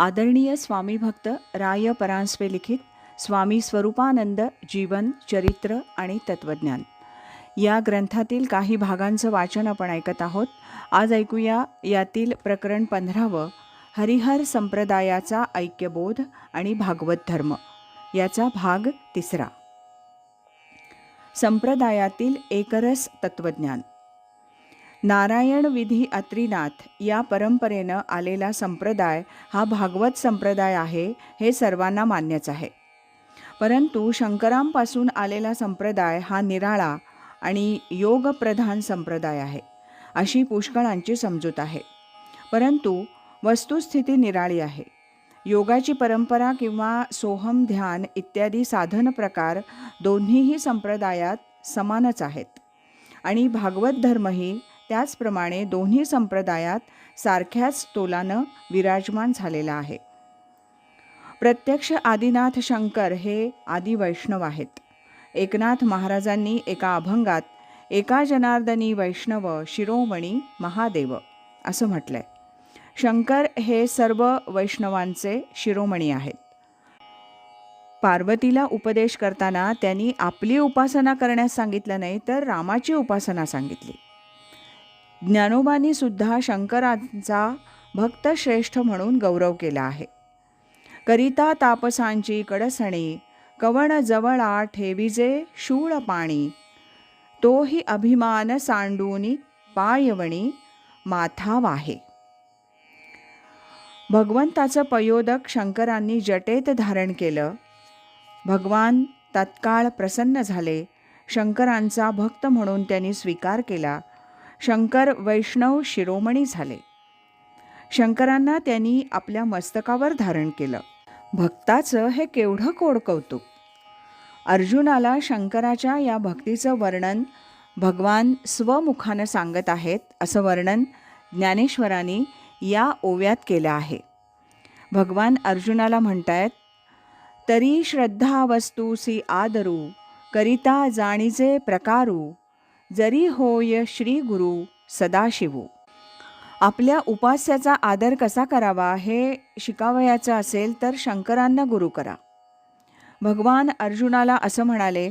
आदरणीय स्वामी भक्त राय परांजपे लिखित स्वामी स्वरूपानंद जीवन चरित्र आणि तत्वज्ञान. या ग्रंथातील काही भागांचं वाचन आपण ऐकत आहोत. आज ऐकूया यातील प्रकरण पंधरावं हरिहर संप्रदायाचा ऐक्यबोध आणि भागवत धर्म. याचा भाग तिसरा. संप्रदायातील एकरस तत्वज्ञान. नारायण विधी अत्रीनाथ या परंपरेनं आलेला संप्रदाय हा भागवत संप्रदाय आहे हे सर्वांना मान्यच आहे. परंतु शंकरांपासून आलेला संप्रदाय हा निराळा आणि योगप्रधान संप्रदाय आहे अशी पुष्कळांची समजूत आहे. परंतु वस्तुस्थिती निराळी आहे. योगाची परंपरा किंवा सोहम ध्यान इत्यादी साधन प्रकार दोन्हीही संप्रदायात समानच आहेत. आणि भागवत धर्मही त्याचप्रमाणे दोन्ही संप्रदायात सारख्याच तोलानं विराजमान झालेला आहे. प्रत्यक्ष आदिनाथ शंकर हे आदिवैष्णव आहेत. एकनाथ महाराजांनी एका अभंगात एका जनार्दनी वैष्णव शिरोमणी महादेव असं म्हटलंय. शंकर हे सर्व वैष्णवांचे शिरोमणी आहेत. पार्वतीला उपदेश करताना त्यांनी आपली उपासना करण्यास सांगितलं नाही तर रामाची उपासना सांगितली. ज्ञानोबांनी सुद्धा शंकरांचा भक्तश्रेष्ठ म्हणून गौरव केला आहे. करिता तापसांची कडसणी कवण जवळा ठेविजे शूळ पाणी तोही अभिमान सांडूनी पायवणी माथा वाहे. भगवंताचं पयोदक शंकरांनी जटेत धारण केलं. भगवान तत्काळ प्रसन्न झाले. शंकरांचा भक्त म्हणून त्यांनी स्वीकार केला. शंकर वैष्णव शिरोमणी झाले. शंकरांना त्यांनी आपल्या मस्तकावर धारण केलं. भक्ताचं हे केवढं कोड कौतुक. अर्जुनाला शंकराच्या या भक्तीचं वर्णन भगवान स्वमुखानं सांगत आहेत असं वर्णन ज्ञानेश्वरांनी या ओव्यात केलं आहे. भगवान अर्जुनाला म्हणतायत तरी श्रद्धा वस्तूसी आदरू करिता जाणीजे प्रकारू जरी होय श्री गुरु सदाशिवू. आपल्या उपास्याचा आदर कसा करावा हे शिकावयाचं असेल तर शंकरांना गुरु करा. भगवान अर्जुनाला असं म्हणाले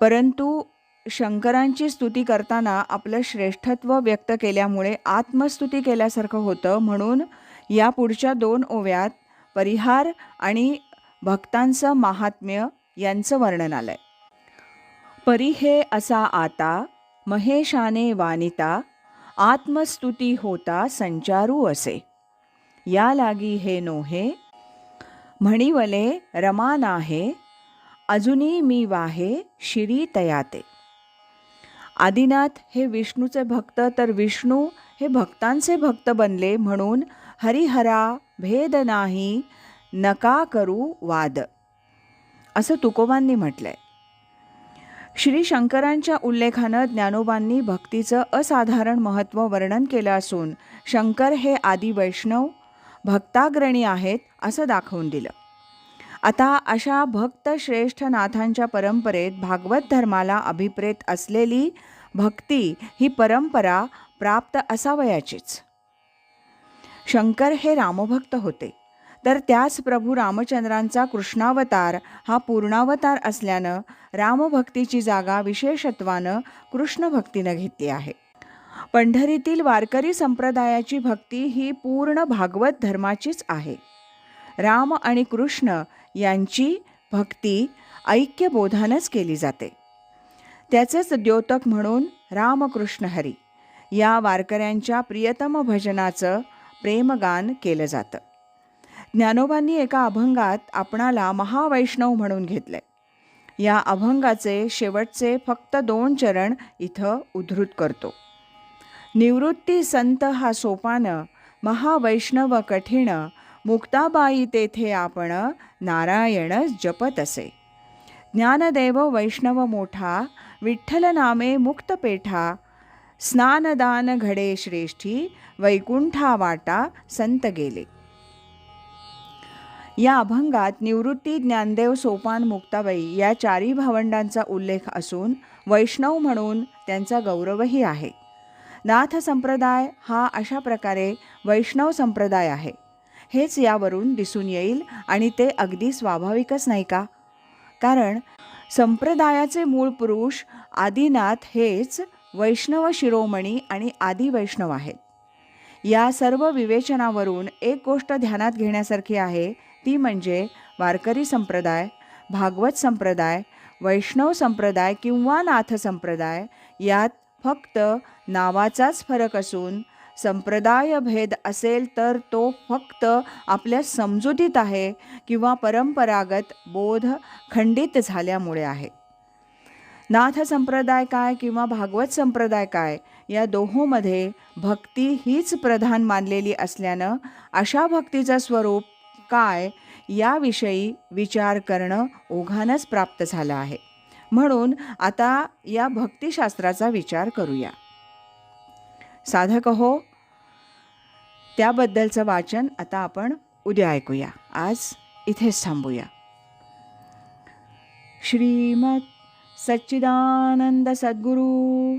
परंतु शंकरांची स्तुती करताना आपलं श्रेष्ठत्व व्यक्त केल्यामुळे आत्मस्तुती केल्यासारखं होतं म्हणून या पुढच्या दोन ओव्यात परिहार आणि भक्तांचं महात्म्य यांचं वर्णन आलं आहे परी हे असा आता महेशाने वानिता आत्मस्तुती होता संचारू असे. या लागी हे नोहे म्हणिवले रमा नाहे अजूनही मी वाहे शिरी तयाते. आदिनाथ हे विष्णूचे भक्त तर विष्णू हे भक्तांचे भक्त बनले म्हणून हरिहरा भेद नाही नका करू वाद. असं तुकोबांनी म्हटलंय. श्री शंकरांच्या उल्लेखानं ज्ञानोबांनी भक्तीचं असाधारण महत्त्व वर्णन केलं असून शंकर हे आदी वैष्णव भक्ताग्रणी आहेत असं दाखवून दिलं. आता अशा भक्त श्रेष्ठ नाथांच्या परंपरेत भागवत धर्माला अभिप्रेत असलेली भक्ती ही परंपरा प्राप्त असावयाचीच. शंकर हे रामभक्त होते. तर त्याच प्रभू रामचंद्रांचा कृष्णावतार हा पूर्णावतार असल्यानं रामभक्तीची जागा विशेषत्वानं कृष्णभक्तीनं घेतली आहे. पंढरीतील वारकरी संप्रदायाची भक्ती ही पूर्ण भागवत धर्माचीच आहे. राम आणि कृष्ण यांची भक्ती ऐक्यबोधानच केली जाते. त्याचंच द्योतक म्हणून रामकृष्ण हरी या वारकऱ्यांच्या प्रियतम भजनाचं प्रेमगान केलं जातं. ज्ञानोबांनी एका अभंगात आपणाला महावैष्णव म्हणून घेतलंय. या अभंगाचे शेवटचे फक्त दोन चरण इथं उद्धृत करतो. निवृत्ती संत हा सोपान महावैष्णव कठीण मुक्ताबाई तेथे आपण नारायण जपत असे ज्ञानदेव वैष्णव मोठा विठ्ठल नामे मुक्त पेठा स्नानदान घडे श्रेष्ठी वैकुंठा वाटा संत गेले. या अभंगात निवृत्ती ज्ञानदेव सोपान मुक्ताबाई या चारी भावंडांचा उल्लेख असून वैष्णव म्हणून त्यांचा गौरवही आहे. नाथ संप्रदाय हा अशा प्रकारे वैष्णव संप्रदाय आहे. हेच यावरून दिसून येईल आणि ते अगदी स्वाभाविकच नाही का? कारण संप्रदायाचे मूळ पुरुष आदिनाथ हेच वैष्णव शिरोमणी आणि आदिवैष्णव आहेत. या सर्व विवेचनावरून एक गोष्ट ध्यानात घेण्यासारखी आहे ती म्हणजे वारकरी संप्रदाय भागवत संप्रदाय वैष्णव संप्रदाय किंवा नाथ संप्रदाय यात फक्त नावाचाच फरक असून संप्रदाय भेद असेल तर तो फक्त आपल्या समजुतीत आहे किंवा परंपरागत बोध खंडित झाल्यामुळे आहे. नाथ संप्रदाय काय किंवा भागवत संप्रदाय काय या दोहोमध्ये भक्ती हीच प्रधान मानलेली असल्यानं अशा भक्तीचं स्वरूप काय याविषयी विचार करणं ओघानच प्राप्त झालं आहे. म्हणून आता या भक्तिशास्त्राचा विचार करूया. साधक हो त्याबद्दलचं वाचन आता आपण उद्या ऐकूया. आज इथेच थांबूया. श्रीमत सच्चिदानंद सद्गुरू